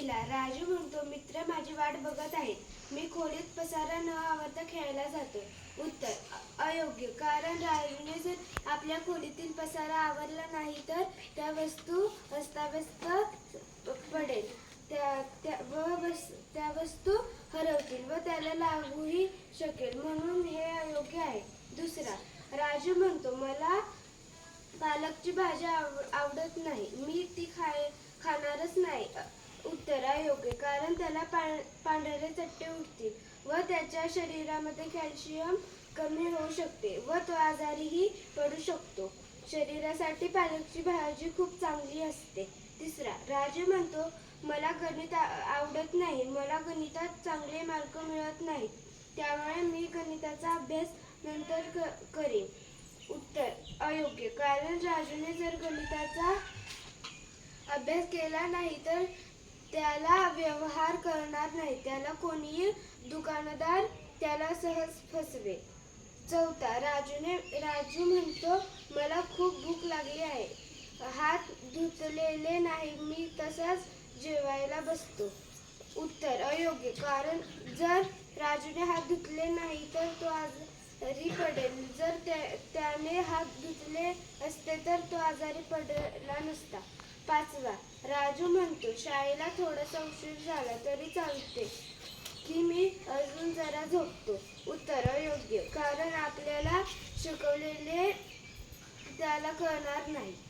पहिला राजू म्हणतो मित्र माझी वाट बघत आहेत मी खोलीत पसारा न आवडता खेळायला जातो उत्तर अयोग्य. कारण राजूने जर आपल्या खोलीतील पसारा आवरला नाही तर त्या वस्तू अस्ताव्यस्त पडेल. त्या त्या व वस त्या वस्तू हरवतील व त्याला लागूही शकेल. म्हणून हे अयोग्य आहे. दुसरा राजू म्हणतो मला पालकची भाजी आव आवडत नाही. मी ती खाय खाणारच नाही. अ, योग्य कारण त्याला पां पांढरे चट्टे उठतील व त्याच्या शरीरामध्ये कॅल्शियम कमी होऊ शकते व तो आजारीही पडू शकतो. शरीरासाठी पालकची भाजी खूप चांगली असते. तिसरा राजू म्हणतो मला गणित आवडत नाही मला गणितात चांगले मार्क मिळत नाहीत. त्यामुळे मी गणिताचा अभ्यास नंतर क करेन. उत्तर अयोग्य कारण राजूने जर गणिताचा अभ्यास केला नाही तर त्याला व्यवहार करणार नाही. त्याला कोणीही दुकानदार त्याला सहज फसवे. चौथा राजूने राजू म्हणतो मला खूप भूक लागली आहे. हात धुतलेले नाही मी तसाच जेवायला बसतो. उत्तर अयोग्य. कारण जर राजूने हात धुतले नाही तर तो आजारी पडेल. जर त्या- त्याने हात धुतले असते तर तो आजारी पडला नसता. पाचवा राजू म्हणतो शाळेला थोडासा उशीर झाला तरी चालते. की मी अजून जरा झोपतो. उत्तर अयोग्य. कारण आपल्याला शिकवलेले त्याला कळणार नाही.